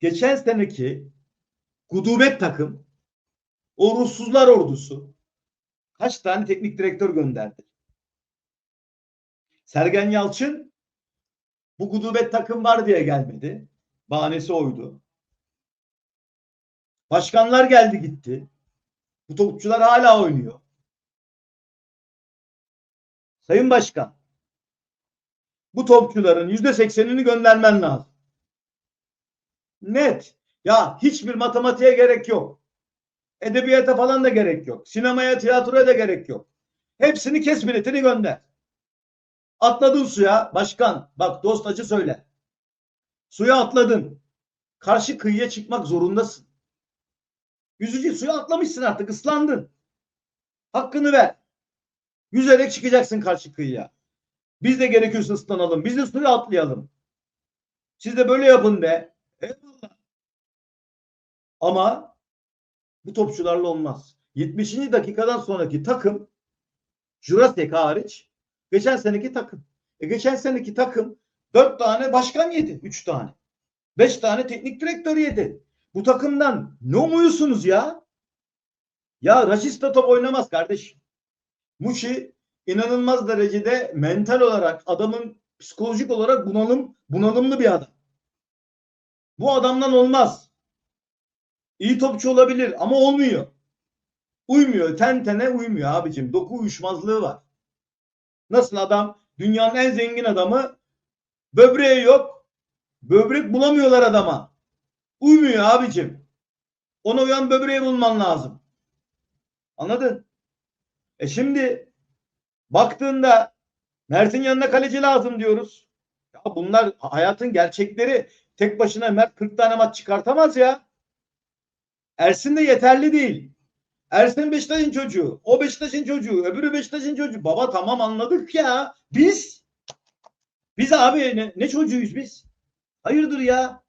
geçen seneki gudubet takım o ruhsuzlar ordusu kaç tane teknik direktör gönderdi? Sergen Yalçın bu gudubet takım var diye gelmedi. Bahanesi oydu. Başkanlar geldi gitti. Bu topçular hala oynuyor. Sayın Başkan, bu topçuların yüzde seksenini göndermen lazım. Net. Ya hiçbir matematiğe gerek yok. Edebiyata falan da gerek yok. Sinemaya, tiyatroya da gerek yok. Hepsini kes biletini gönder. Atladın suya başkan. Bak dost acı söyle. Suya atladın. Karşı kıyıya çıkmak zorundasın. Yüzücü suya atlamışsın artık ıslandın. Hakkını ver. Yüzerek çıkacaksın karşı kıyıya. Biz de gerekiyorsa ıslanalım. Biz de suya atlayalım. Siz de böyle yapın de. Eyvallah. Ama bu topçularla olmaz. 70. dakikadan sonraki takım Jurasek hariç geçen seneki takım. E geçen seneki takım 4 tane başkan yedi. 3 tane. 5 tane teknik direktör yedi. Bu takımdan ne umuyorsunuz ya? Ya Racista top oynamaz kardeşim. Muşi inanılmaz derecede mental olarak adamın psikolojik olarak bunalım bunalımlı bir adam. Bu adamdan olmaz. İyi topçu olabilir ama olmuyor. Uymuyor. Ten tene uymuyor abicim. Doku uyuşmazlığı var. Nasıl adam? Dünyanın en zengin adamı böbreği yok. Böbrek bulamıyorlar adama. Uymuyor abicim. Ona uyan böbreği bulman lazım. Anladın? E şimdi baktığında Mert'in yanına kaleci lazım diyoruz. Ya bunlar hayatın gerçekleri. Tek başına Mert 40 tane maç çıkartamaz ya. Ersin de yeterli değil. Ersin Beşiktaş'ın çocuğu. O Beşiktaş'ın çocuğu. Öbürü Beşiktaş'ın çocuğu. Baba tamam anladık ya. Biz biz abi ne, ne çocuğuyuz biz? Hayırdır ya?